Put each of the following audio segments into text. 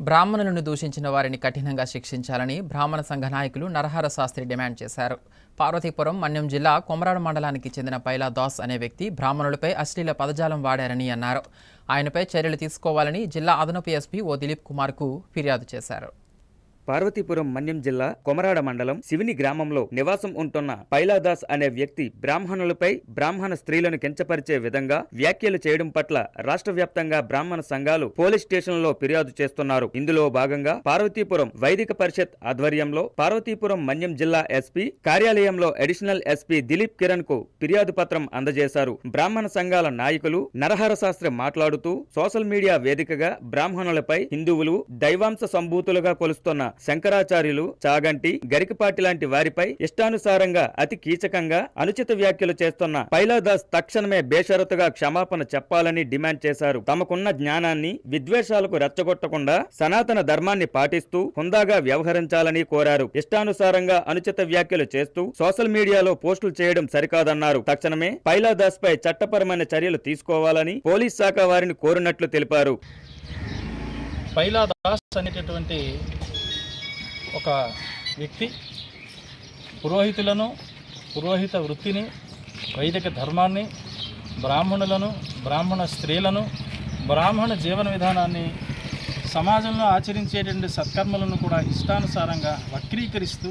బ్రాహ్మణులను దూషించిన వారిని కఠినంగా శిక్షించాలని బ్రాహ్మణ సంఘ నాయకులు నరహర శాస్త్రి డిమాండ్ చేశారు. పార్వతీపురం మన్యం జిల్లా కొమరాడు మండలానికి చెందిన పైలా దాస్ అనే వ్యక్తి బ్రాహ్మణులపై అశ్లీల పదజాలం వాడారని అన్నారు. ఆయనపై చర్యలు తీసుకోవాలని జిల్లా అదనపు ఎస్పీ ఓ దిలీప్ కుమార్కు ఫిర్యాదు చేశారు. పార్వతీపురం మన్యం జిల్లా కొమరాడ మండలం శివిని గ్రామంలో నివాసం ఉంటున్న పైలాదాస్ అనే వ్యక్తి బ్రాహ్మణులపై బ్రాహ్మణ స్త్రీలను కించపరిచే విధంగా వ్యాఖ్యలు చేయడం పట్ల రాష్ట్ర వ్యాప్తంగా బ్రాహ్మణ సంఘాలు పోలీస్ స్టేషన్లో ఫిర్యాదు చేస్తున్నారు. ఇందులో భాగంగా పార్వతీపురం వైదిక పరిషత్ ఆధ్వర్యంలో పార్వతీపురం మన్యం జిల్లా ఎస్పీ కార్యాలయంలో అడిషనల్ ఎస్పీ దిలీప్ కిరణ్కు ఫిర్యాదు పత్రం అందజేశారు. బ్రాహ్మణ సంఘాల నాయకులు నరహర శాస్త్రి మాట్లాడుతూ సోషల్ మీడియా వేదికగా బ్రాహ్మణులపై హిందువులు దైవాంశ సంభూతులుగా కొలుస్తున్న శంకరాచార్యులు చాగంటి గరికపాటి లాంటి వారిపై ఇష్టానుసారంగా అతి కీచకంగా అనుచిత వ్యాఖ్యలు చేస్తున్న పైలాదాస్ తక్షణమే బేషరతుగా క్షమాపణ చెప్పాలని డిమాండ్ చేశారు. తమకున్న జ్ఞానాన్ని విద్వేషాలకు రెచ్చగొట్టకుండా సనాతన ధర్మాన్ని పాటిస్తూ హుందాగా వ్యవహరించాలని కోరారు. ఇష్టానుసారంగా అనుచిత వ్యాఖ్యలు చేస్తూ సోషల్ మీడియాలో పోస్టులు చేయడం సరికాదన్నారు. తక్షణమే పైలాదాస్ పై చట్టపరమైన చర్యలు తీసుకోవాలని పోలీస్ శాఖ వారిని కోరినట్లు తెలిపారు. పైలాదాస్ అనేటటువంటి ఒక వ్యక్తి పురోహితులను పురోహిత వృత్తిని వైదిక ధర్మాన్ని బ్రాహ్మణులను బ్రాహ్మణ స్త్రీలను బ్రాహ్మణ జీవన విధానాన్ని సమాజంలో ఆచరించేటువంటి సత్కర్మలను కూడా ఇష్టానుసారంగా వక్రీకరిస్తూ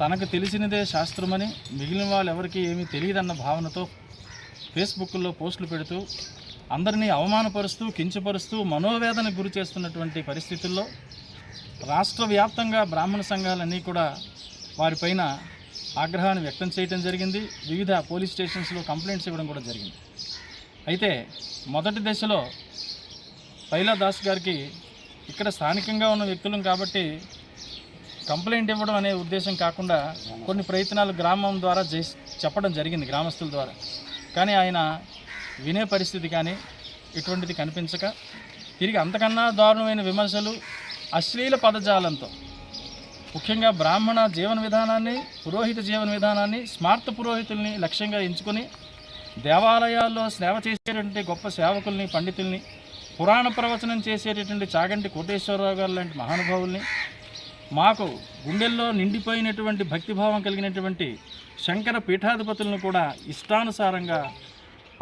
తనకు తెలిసినదే శాస్త్రమని మిగిలిన వాళ్ళు ఎవరికి ఏమీ తెలియదన్న భావనతో ఫేస్బుక్లో పోస్టులు పెడుతూ అందరినీ అవమానపరుస్తూ కించపరుస్తూ మనోవేదనకు గురి చేస్తున్నటువంటి పరిస్థితుల్లో రాష్ట్ర వ్యాప్తంగా బ్రాహ్మణ సంఘాలన్నీ కూడా వారిపైన ఆగ్రహాన్ని వ్యక్తం చేయడం జరిగింది. వివిధ పోలీస్ స్టేషన్స్లో కంప్లైంట్స్ ఇవ్వడం కూడా జరిగింది. అయితే మొదటి దశలో పైలా దాస్ గారికి ఇక్కడ స్థానికంగా ఉన్న వ్యక్తులం కాబట్టి కంప్లైంట్ ఇవ్వడం అనే ఉద్దేశం కాకుండా కొన్ని ప్రయత్నాలు గ్రామం ద్వారా చేసి చెప్పడం జరిగింది గ్రామస్తుల ద్వారా. కానీ ఆయన వినే పరిస్థితి కానీ ఇటువంటిది కనిపించక తిరిగి అంతకన్నా దారుణమైన విమర్శలు అశ్లీల పదజాలంతో. ముఖ్యంగా బ్రాహ్మణ జీవన విధానాన్ని పురోహిత జీవన విధానాన్ని స్మార్త పురోహితుల్ని లక్ష్యంగా ఎంచుకొని దేవాలయాల్లో సేవ చేసేటువంటి గొప్ప సేవకుల్ని పండితుల్ని పురాణ ప్రవచనం చేసేటటువంటి చాగంటి కోటేశ్వరరావు గారు లాంటి మహానుభావుల్ని మాకు గుండెల్లో నిండిపోయినటువంటి భక్తిభావం కలిగినటువంటి శంకర పీఠాధిపతులను కూడా ఇష్టానుసారంగా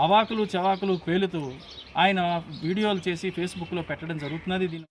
అవాకులు చవాకులు పేలుతూ ఆయన వీడియోలు చేసి ఫేస్బుక్లో పెట్టడం జరుగుతున్నది. దీని